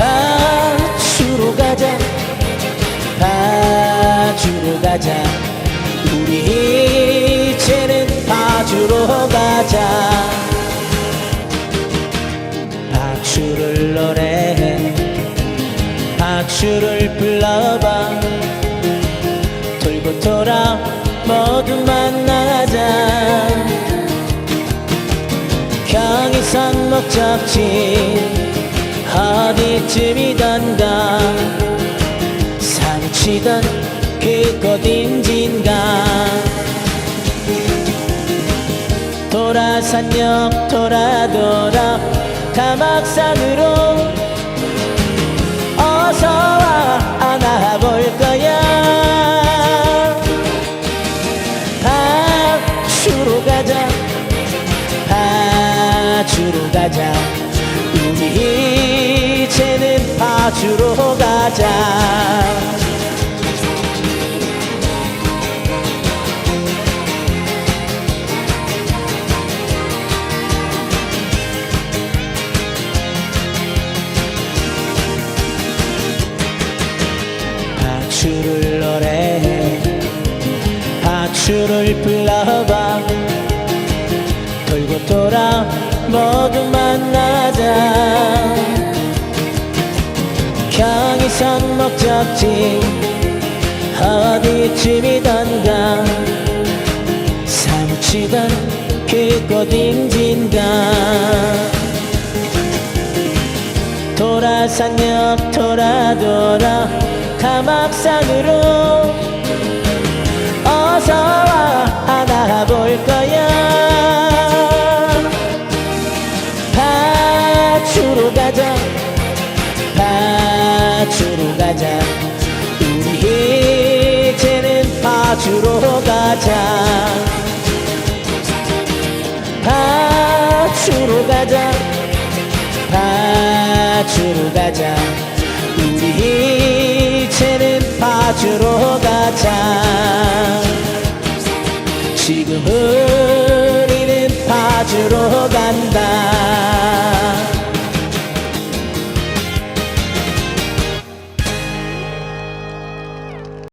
파주로 가자. 파주로 가자. 우리 이제는 파주로 가자. 파주를 노래해. 파주를 불러봐. 돌고 돌아 모두 만나자. 경의선 목적지 어디쯤이던가 사무치던 그곳인진가 돌아산역 돌아 돌아 가막산으로 어서와 안아볼 거야. 파주로 가자. 파주로 가자 파주로 가자. 파주를 노래해 파주를 불러봐. 돌고 돌아 모두 경의선 목적지. 어디쯤이던가. 사무치던 그곳인진가. 돌아산역 돌아 돌아 가막산으로 어서와. 안아볼 거야. 파주로 가자 파주로 가자. 우리 이제는 파주로 가자. 파주로 가자. 파주로 가자. 우리 이제는 파주로 가자. 지금 우리는 파주로 간다.